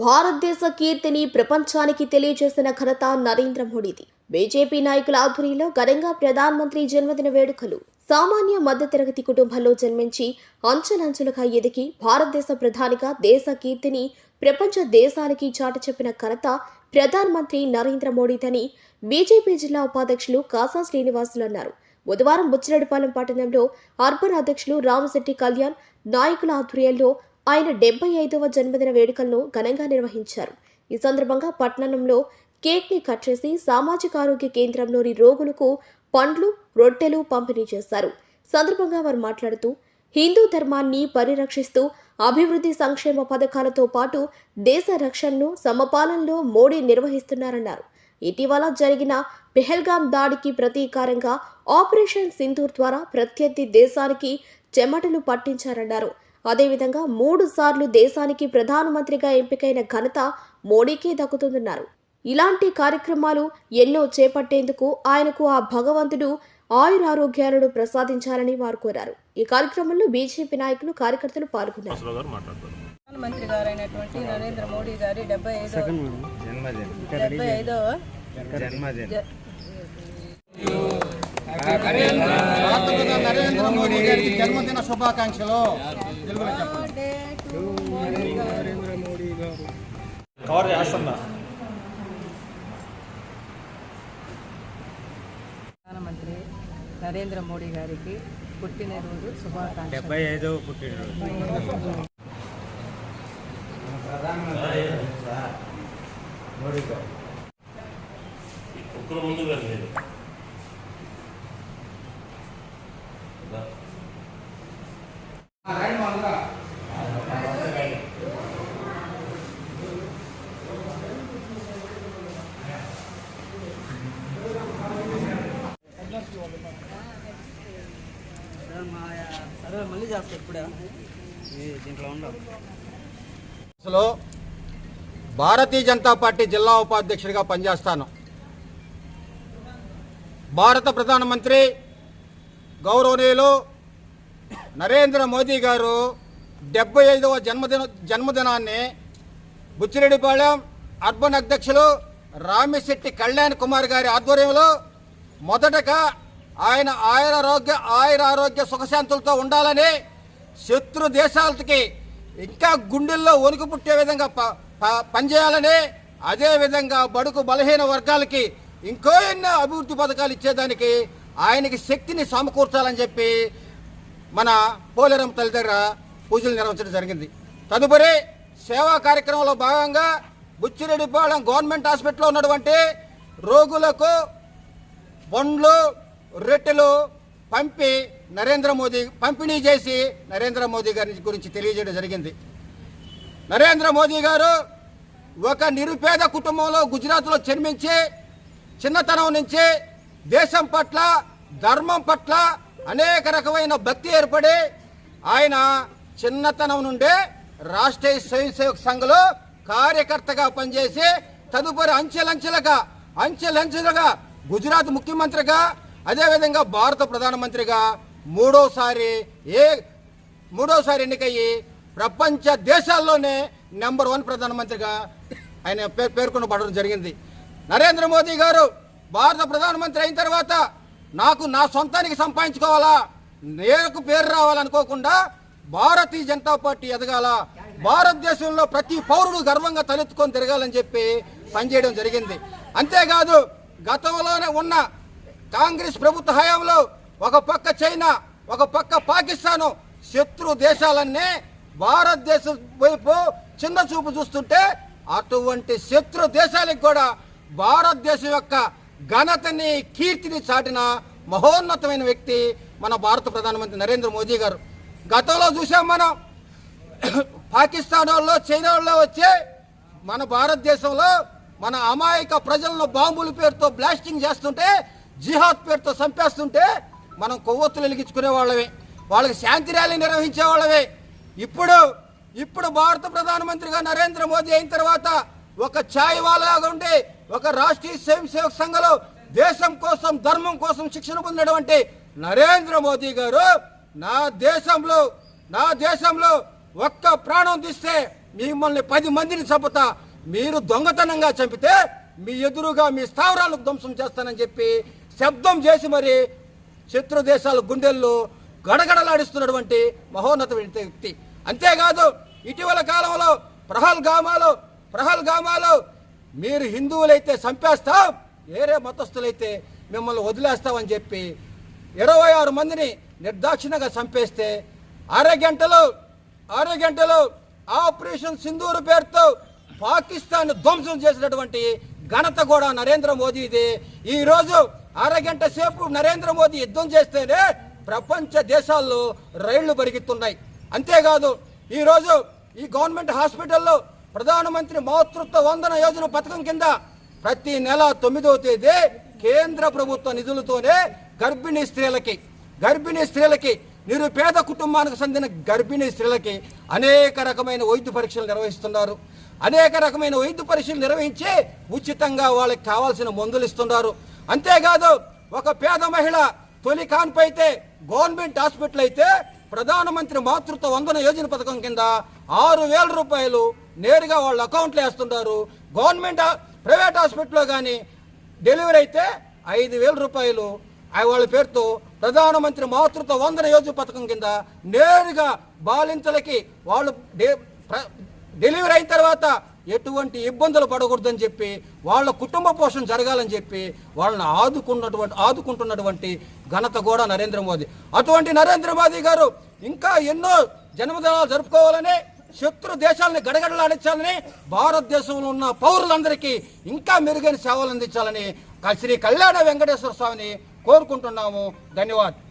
భారతదేశ కీర్తిని ప్రపంచానికి తెలియజేసిన ఘనత నరేంద్ర మోడీది. బీజేపీ నాయకుల ఆధ్వర్యంలో ఘనంగా ప్రధానమంత్రి జన్మదిన వేడుకలు. సామాన్య మధ్యతరగతి కుటుంబంలో జన్మించి అంచెలంచెలుగా ఎదిగి భారతదేశ ప్రధానిగా దేశ కీర్తిని ప్రపంచ దేశానికి చాటి చెప్పిన ఘనత ప్రధానమంత్రి నరేంద్ర మోడీదని బీజేపీ జిల్లా ఉపాధ్యక్షులు కాసా శ్రీనివాసులు అన్నారు. బుధవారం బుచ్చిరెడ్డిపాలెం పట్టణంలో అర్బన్ అధ్యక్షులు రామశెట్టి కళ్యాణ్ నాయకుల ఆధ్వర్యంలో ఆయన డెబ్బై ఐదవ జన్మదిన వేడుకలను ఘనంగా నిర్వహించారు. ఈ సందర్భంగా పట్టణంలో కేక్ని కట్ చేసి సామాజిక ఆరోగ్య కేంద్రంలోని రోగులకు పండ్లు రొట్టెలు పంపిణీ చేశారు. సందర్భంగా వారు మాట్లాడుతూ హిందూ ధర్మాన్ని పరిరక్షిస్తూ అభివృద్ధి సంక్షేమ పథకాలతో పాటు దేశ రక్షణను సమపాలనలో మోడీ నిర్వహిస్తున్నారన్నారు. ఇటీవల జరిగిన పెహల్గాం దాడికి ప్రతీకారంగా ఆపరేషన్ సింధూర్ ద్వారా ప్రత్యర్థి దేశానికి చెమటలు పట్టించారన్నారు. అదేవిధంగా మూడు సార్లు దేశానికి ప్రధానమంత్రిగా ఎంపికైన ఘనత మోడీకే దక్కుతుందన్నారు. ఇలాంటి కార్యక్రమాలు ఎన్నో చేపట్టేందుకు ఆయనకు ఆ భగవంతుడు ఆయురారోగ్యాలను ప్రసాదించాలని వారు కోరారు. ఈ కార్యక్రమంలో బీజేపీ నాయకులు కార్యకర్తలు పాల్గొన్నారు. వాసురావు గారు మాట్లాడతారు ప్రధానమంత్రి గారైనటువంటి నరేంద్ర మోడీ గారి డెబ్బై ఐదో జన్మదిన డెబ్బై ఐదవ జన్మదిన భారతరత్న నరేంద్ర మోడీ గారికి జన్మదిన శుభాకాంక్షలు తెలుగులో చెప్పండి కవర్ చేస్తున్నా ప్రధానమంత్రి నరేంద్ర మోడీ గారికి పుట్టినరోజు శుభాకాంక్షలు. డెబ్బై ఐదవ పుట్టినరోజు. ఒక్కరు ముందు అసలు భారతీయ జనతా పార్టీ జిల్లా ఉపాధ్యక్షుడిగా పనిచేస్తాను. భారత ప్రధానమంత్రి గౌరవనీయులు నరేంద్ర మోదీ గారు డెబ్బై ఐదవ జన్మదిన జన్మదినాన్ని బుచ్చిరెడ్డిపాళెం అర్బన్ అధ్యక్షులు రామిశెట్టి కళ్యాణ్ కుమార్ గారి ఆధ్వర్యంలో మొదటగా ఆయన ఆయురారోగ్య ఆయుర ఆరోగ్య సుఖశాంతులతో ఉండాలని శత్రు దేశాలకి ఇంకా గుండెల్లో వణుకు పుట్టే విధంగా ప- ప- పనిచేయాలని అదేవిధంగా బడుగు బలహీన వర్గాలకి ఇంకో ఎన్నో అభివృద్ధి పథకాలు ఇచ్చేదానికి ఆయనకి శక్తిని సమకూర్చాలని చెప్పి మన పోలేరం తల్లి దగ్గర పూజలు నిర్వహించడం జరిగింది. తదుపరి సేవా కార్యక్రమంలో భాగంగా బుచ్చిరెడ్డిపాళెం గవర్నమెంట్ హాస్పిటల్లో ఉన్నటువంటి రోగులకు బండ్లు రొట్టెలు పంపి నరేంద్ర మోదీ పంపిణీ చేసి నరేంద్ర మోదీ గారి గురించి తెలియజేయడం జరిగింది. నరేంద్ర మోదీ గారు ఒక నిరుపేద కుటుంబంలో గుజరాత్లో జన్మించి చిన్నతనం నుంచి దేశం పట్ల ధర్మం పట్ల అనేక రకమైన భక్తి ఏర్పడి ఆయన చిన్నతనం నుండే రాష్ట్రీయ స్వయం సేవక సంఘంలో కార్యకర్తగా పనిచేసి తదుపరి అంచెలంచెలుగా అంచెలంచెలుగా గుజరాత్ ముఖ్యమంత్రిగా అదేవిధంగా భారత ప్రధానమంత్రిగా మూడోసారి ఏ మూడోసారి ఎన్నికయ్యి ప్రపంచ దేశాల్లోనే నెంబర్ వన్ ప్రధానమంత్రిగా ఆయన పేర్కొనబడడం జరిగింది. నరేంద్ర మోదీ గారు భారత ప్రధానమంత్రి అయిన తర్వాత నాకు నా సొంతానికి సంపాదించుకోవాలా? నేలకు పేరు రావాలనుకోకుండా భారతీయ జనతా పార్టీ ఎదగాల. భారతదేశంలో ప్రతి పౌరుడు గర్వంగా తలెత్తుకొని తిరగాలని చెప్పి పనిచేయడం జరిగింది. అంతేకాదు గతంలోనే ఉన్న కాంగ్రెస్ ప్రభుత్వ హయాంలో ఒక పక్క చైనా ఒక పక్క పాకిస్తాను శత్రు దేశాలన్నీ భారతదేశం వైపు చిన్న చూపు చూస్తుంటే అటువంటి శత్రు దేశాలకు కూడా భారతదేశం యొక్క ఘనతని కీర్తిని చాటిన మహోన్నతమైన వ్యక్తి మన భారత ప్రధానమంత్రి నరేంద్ర మోదీ గారు. గతంలో చూసాం మనం. పాకిస్తాన్ వాళ్ళు చైనా వాళ్ళు వచ్చి మన భారతదేశంలో మన అమాయక ప్రజలను బాంబుల పేరుతో బ్లాస్టింగ్ చేస్తుంటే జిహాద్ పేరుతో చంపేస్తుంటే మనం కొవ్వొత్తులు వెలిగించుకునే వాళ్ళమే. వాళ్ళకి శాంతి ర్యాలీ నిర్వహించే వాళ్ళమే. ఇప్పుడు ఇప్పుడు భారత ప్రధానమంత్రిగా నరేంద్ర మోదీ అయిన తర్వాత ఒక ఛాయ్ వాళ్ళగా ఉండి ఒక రాష్ట్రీయ స్వయం సేవక సంఘంలో దేశం కోసం ధర్మం కోసం శిక్షణ పొందినటువంటి నరేంద్ర మోదీ గారు నా దేశంలో నా దేశంలో ఒక్క ప్రాణం తీస్తే మిమ్మల్ని పది మందిని చంపుతా. మీరు దొంగతనంగా చంపితే మీ ఎదురుగా మీ స్థావరాలకు ధ్వంసం చేస్తానని చెప్పి శబ్దం చేసి మరి శత్రు దేశాల గుండెల్లో గడగడలాడిస్తున్నటువంటి మహోన్నత వ్యక్తి. అంతేకాదు ఇటీవల కాలంలో ప్రహల్ గామాలో ప్రహల్గామాలు మీరు హిందువులైతే చంపేస్తాం వేరే మతస్థులైతే మిమ్మల్ని వదిలేస్తామని చెప్పి ఇరవై ఆరు మందిని నిర్దాక్షిణ్యంగా చంపేస్తే అరగంటలో అరగంటలో ఆపరేషన్ సింధూరు పేరుతో పాకిస్తాన్ ధ్వంసం చేసినటువంటి ఘనత కూడా నరేంద్ర మోదీది. ఈరోజు అరగంట సేపు నరేంద్ర మోదీ యుద్ధం చేస్తేనే ప్రపంచ దేశాల్లో రైళ్ళు పరిగెత్తున్నాయి. అంతేకాదు ఈరోజు ఈ గవర్నమెంట్ హాస్పిటల్లో ప్రధానమంత్రి మాతృత్వ వందన యోజన పథకం కింద ప్రతి నెల తొమ్మిదవ తేదీ కేంద్ర ప్రభుత్వ నిధులతోనే గర్భిణీ స్త్రీలకి గర్భిణీ స్త్రీలకి నిరుపేద కుటుంబానికి చెందిన గర్భిణీ స్త్రీలకి అనేక రకమైన వైద్య పరీక్షలు నిర్వహిస్తున్నారు. అనేక రకమైన వైద్య పరీక్షలు నిర్వహించి ఉచితంగా వాళ్ళకి కావాల్సిన మందులు ఇస్తున్నారు. అంతేకాదు ఒక పేద మహిళ తొలి కాన్పైతే అయితే గవర్నమెంట్ హాస్పిటల్ అయితే ప్రధానమంత్రి మాతృత్వ వందన యోజన పథకం కింద ఆరు వేల రూపాయలు నేరుగా వాళ్ళ అకౌంట్లో వేస్తున్నారు గవర్నమెంట్ ప్రైవేట్ హాస్పిటల్లో కానీ డెలివరీ అయితే ఐదు వేల రూపాయలు. వాళ్ళ పేరుతో ప్రధానమంత్రి మాతృత్వ వందన యోజన పథకం కింద నేరుగా బాలింతలకి వాళ్ళు డెలివరీ అయిన తర్వాత ఎటువంటి ఇబ్బందులు పడకూడదని చెప్పి వాళ్ళ కుటుంబ పోషణ జరగాలని చెప్పి వాళ్ళని ఆదుకున్నటువంటి ఆదుకుంటున్నటువంటి ఘనత కూడా నరేంద్ర మోదీ. అటువంటి నరేంద్ర మోదీ గారు ఇంకా ఎన్నో జన్మదినాలు జరుపుకోవాలని శత్రు దేశాలని గడగడలాడించాలని భారతదేశంలో ఉన్న పౌరులందరికీ ఇంకా మెరుగైన సేవలు అందించాలని శ్రీ కళ్యాణ వెంకటేశ్వర స్వామిని కోరుకుంటున్నాము. ధన్యవాదాలు.